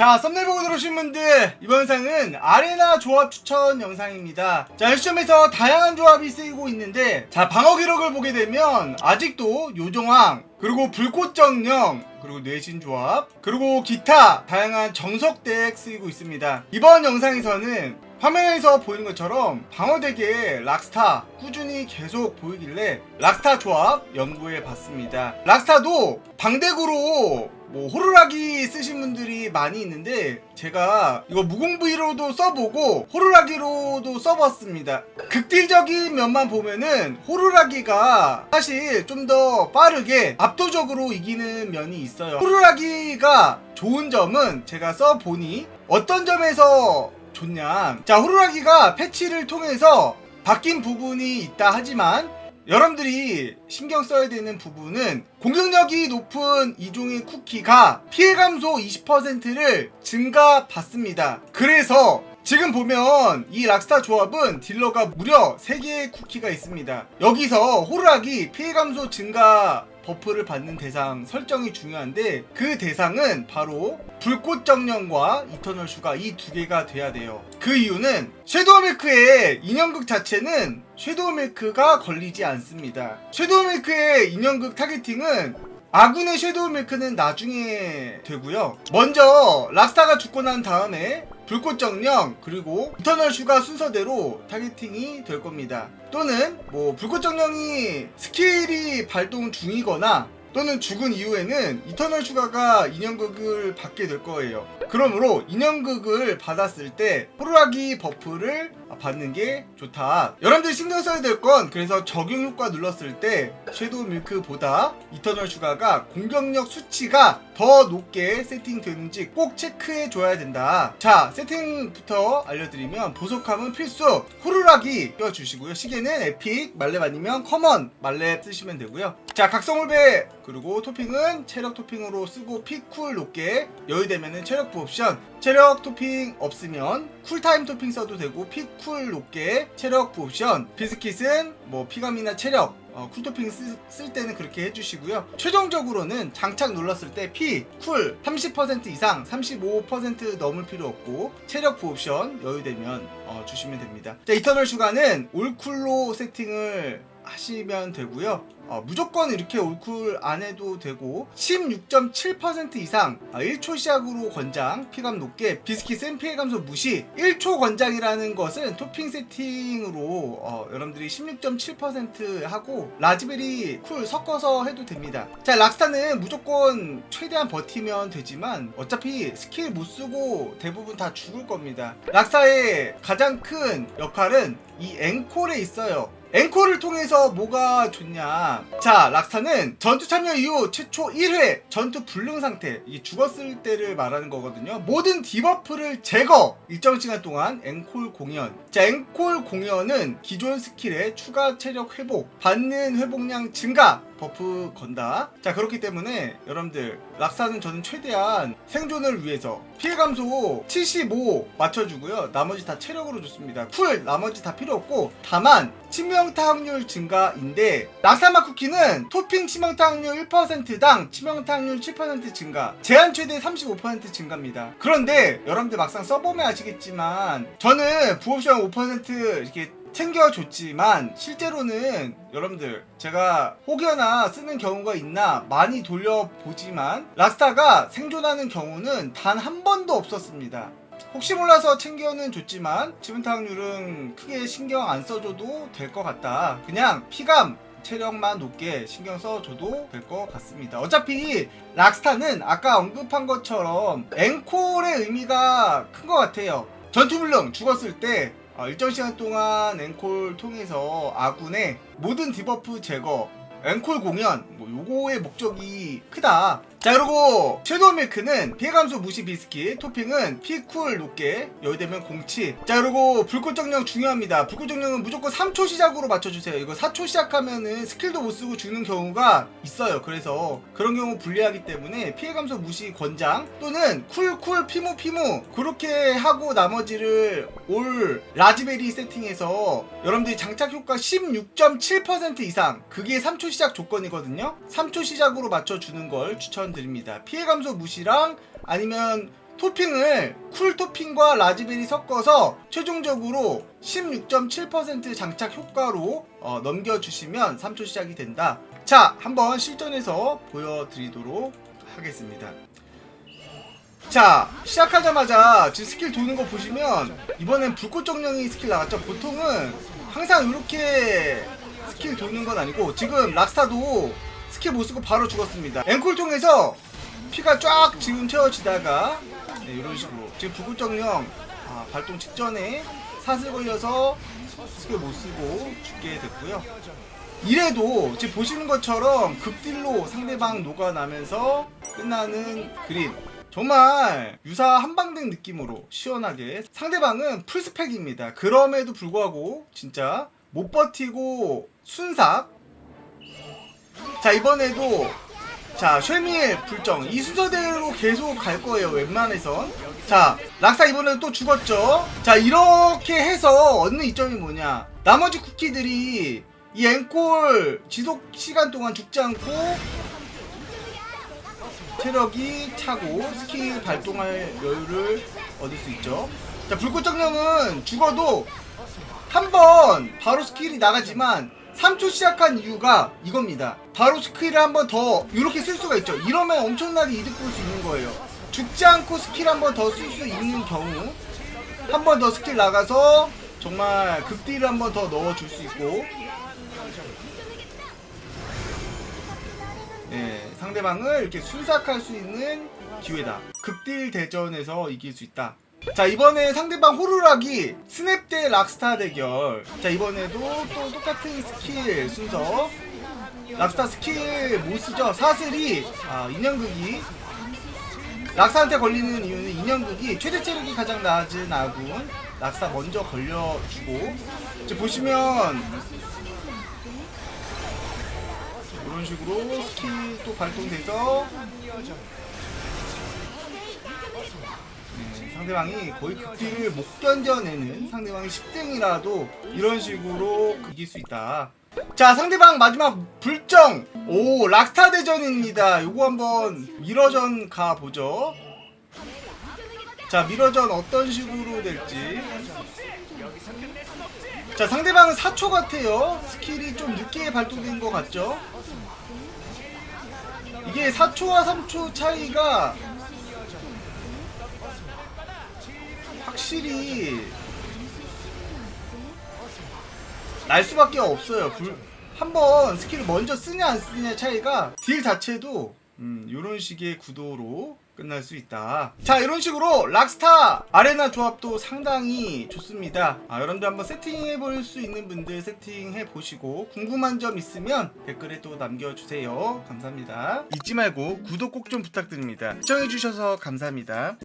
자 썸네일 보고 들어오신 분들 이번 영상은 아레나 조합 추천 영상입니다. 자 시점에서 다양한 조합이 쓰이고 있는데 자 방어 기록을 보게 되면 아직도 요정왕 그리고 불꽃정령 그리고 뇌신 조합 그리고 기타 다양한 정석 덱 쓰이고 있습니다. 이번 영상에서는 화면에서 보이는 것처럼 방어덱에 락스타 꾸준히 계속 보이길래 락스타 조합 연구해 봤습니다. 락스타도 방덱으로 뭐 호루라기 쓰신 분들이 많이 있는데 제가 이거 무공부위로도 써보고 호루라기로도 써봤습니다. 극딜적인 면만 보면은 호루라기가 사실 좀 더 빠르게 압도적으로 이기는 면이 있어요. 호루라기가 좋은 점은 제가 써보니 어떤 점에서 좋냐. 자, 호루라기가 패치를 통해서 바뀐 부분이 있다 하지만 여러분들이 신경 써야 되는 부분은 공격력이 높은 이종의 쿠키가 피해 감소 20%를 증가 받습니다. 그래서 지금 보면 이 락스타 조합은 딜러가 무려 3개의 쿠키가 있습니다. 여기서 호루라기 피해 감소 증가 버프를 받는 대상 설정이 중요한데 그 대상은 바로 불꽃 정령과 이터널 슈가 이 두 개가 돼야 돼요. 그 이유는 섀도우 밀크의 인형극 자체는 섀도우 밀크가 걸리지 않습니다. 섀도우 밀크의 인형극 타겟팅은 아군의 섀도우 밀크는 나중에 되고요. 먼저 락스타가 죽고 난 다음에 불꽃 정령 그리고 이터널 슈가 순서대로 타겟팅이 될 겁니다. 또는 뭐 불꽃 정령이 스킬이 발동 중이거나 또는 죽은 이후에는 이터널 슈가가 인형극을 받게 될 거예요. 그러므로 인형극을 받았을 때 호루라기 버프를 받는 게 좋다. 여러분들 신경 써야 될 건 그래서 적용 효과 눌렀을 때 섀도우 밀크보다 이터널 슈가가 공격력 수치가 더 높게 세팅되는지 꼭 체크해 줘야 된다. 자, 세팅부터 알려드리면 보석함은 필수. 호루라기 껴주시고요. 시계는 에픽, 말렙 아니면 커먼 말렙 쓰시면 되고요. 자, 각성물배 그리고 토핑은 체력 토핑으로 쓰고 피쿨 높게 여유되면은 체력 부 옵션 체력 토핑 없으면 쿨타임 토핑 써도 되고 피쿨 높게 체력 부 옵션 비스킷은 뭐 피감이나 체력 어, 쿨토핑 쓰, 쓸 때는 그렇게 해주시고요. 최종적으로는 장착 눌렀을 때 피, 쿨 30% 이상 35% 넘을 필요 없고 체력 부 옵션 여유되면 어, 주시면 됩니다. 자, 이터널 슈가는 올쿨로 세팅을 하시면 되고요. 어, 무조건 이렇게 올쿨 안 해도 되고 16.7% 이상 아, 1초 시작으로 권장 피감 높게 비스킷 은 피해 감소 무시 1초 권장이라는 것은 토핑 세팅으로 어, 여러분들이 16.7% 하고 라즈베리 쿨 섞어서 해도 됩니다. 자 락스타는 무조건 최대한 버티면 되지만 어차피 스킬 못 쓰고 대부분 다 죽을 겁니다. 락스타의 가장 큰 역할은 이 앵콜에 있어요 앵콜을 통해서 뭐가 좋냐. 자 락스타는 전투 참여 이후 최초 1회 전투 불능 상태 이게 죽었을 때를 말하는 거거든요. 모든 디버프를 제거. 일정 시간 동안 앵콜 공연. 자 앵콜 공연은 기존 스킬의 추가 체력 회복 받는 회복량 증가 버프 건다. 자 그렇기 때문에 여러분들 락사는 저는 최대한 생존을 위해서 피해 감소 75 맞춰주고요. 나머지 다 체력으로 좋습니다. 쿨 나머지 다 필요 없고 다만 치명타 확률 증가인데 락사마 쿠키는 토핑 치명타 확률 1%당 치명타 확률 7% 증가 제한 최대 35% 증가입니다. 그런데 여러분들 막상 써보면 아시겠지만 저는 부옵션 5% 이렇게 챙겨줬지만 실제로는 여러분들 제가 혹여나 쓰는 경우가 있나 많이 돌려보지만 라스타가 생존하는 경우는 단 한 번도 없었습니다. 혹시 몰라서 챙겨는 줬지만 지분타 확률은 크게 신경 안 써줘도 될 것 같다. 그냥 피감 체력만 높게 신경 써줘도 될 것 같습니다. 어차피 락스타는 아까 언급한 것처럼 앵콜의 의미가 큰 것 같아요. 전투불능 죽었을 때 어, 일정 시간 동안 앵콜 통해서 아군의 모든 디버프 제거 앵콜 공연 뭐 요거의 목적이 크다 자 그리고 섀도우 밀크는 피해 감소 무시 비스킷. 토핑은 피쿨 높게 여유되면 공치. 자 그리고 불꽃 정령 중요합니다. 불꽃 정령은 무조건 3초 시작으로 맞춰주세요. 이거 4초 시작하면은 스킬도 못 쓰고 죽는 경우가 있어요. 그래서 그런 경우 불리하기 때문에 피해 감소 무시 권장 또는 쿨쿨 피무 피무. 그렇게 하고 나머지를 올 라즈베리 세팅해서 여러분들이 장착 효과 16.7% 이상. 그게 3초 시작 조건이거든요. 3초 시작으로 맞춰주는 걸 추천 드립니다 피해 감소 무시랑 아니면 토핑을 쿨 토핑과 라즈베리 섞어서 최종적으로 16.7% 장착 효과로 어, 넘겨주시면 3초 시작이 된다. 자, 한번 실전에서 보여드리도록 하겠습니다. 자, 시작하자마자 지금 스킬 도는 거 보시면 이번엔 불꽃 정령이 스킬 나왔죠. 보통은 항상 이렇게 스킬 도는 건 아니고 지금 락스타도 스킬 못 쓰고 바로 죽었습니다. 앵콜 통해서 피가 쫙 지금 채워지다가 네, 이런 식으로 지금 불꽃 정령 아, 발동 직전에 사슬 걸려서 스킬 못 쓰고 죽게 됐고요. 이래도 지금 보시는 것처럼 극딜로 상대방 녹아나면서 끝나는 그림 정말 유사 한방된 느낌으로 시원하게 상대방은 풀스펙입니다 그럼에도 불구하고 진짜 못 버티고 순삭 자 이번에도 자 쉐밀 불정. 이 순서대로 계속 갈 거예요 웬만해선. 자 락사 이번에는 또 죽었죠? 자 이렇게 해서 얻는 이점이 뭐냐? 나머지 쿠키들이 이 앵콜 지속 시간 동안 죽지 않고 체력이 차고 스킬 발동할 여유를 얻을 수 있죠. 자, 불꽃 정령은 죽어도 한 번 바로 스킬이 나가지만 3초 시작한 이유가 이겁니다. 바로 스킬을 한 번 더 이렇게 쓸 수가 있죠. 이러면 엄청나게 이득 볼 수 있는 거예요. 죽지 않고 스킬 한 번 더 쓸 수 있는 경우 한 번 더 스킬 나가서 정말 극딜을 한 번 더 넣어줄 수 있고 예, 상대방을 이렇게 순삭할 수 있는 기회다. 극딜 대전에서 이길 수 있다. 자 이번에 상대방 호루라기 스냅 대 락스타 대결. 자 이번에도 또 똑같은 스킬 순서. 락스타 스킬 못 쓰죠. 사슬이 아 인형극이 락스한테 걸리는 이유는 인형극이 최대 체력이 가장 낮은 아군 락스타 먼저 걸려주고 이제 보시면 이런 식으로 스킬 또 발동돼서 네, 상대방이 거의 극딜을 못 견뎌내는 상대방이 10등이라도 이런 식으로 이길 수 있다. 자 상대방 마지막 불정 오 락스타 대전입니다. 요거 한번 미러전 가보죠. 자 미러전 어떤 식으로 될지 자 상대방은 4초 같아요 스킬이 좀 늦게 발동된 것 같죠 이게 4초와 3초 차이가 확실히 날 수밖에 없어요 불, 한번 스킬을 먼저 쓰냐 안 쓰냐 차이가 딜 자체도 음, 이런 식의 구도로 끝날 수 있다. 자, 이런 식으로 락스타 아레나 조합도 상당히 좋습니다. 아, 여러분들 한번 세팅해 볼 수 있는 분들 세팅해 보시고 궁금한 점 있으면 댓글에 또 남겨주세요. 감사합니다. 잊지 말고 구독 꼭 좀 부탁드립니다. 시청해 주셔서 감사합니다.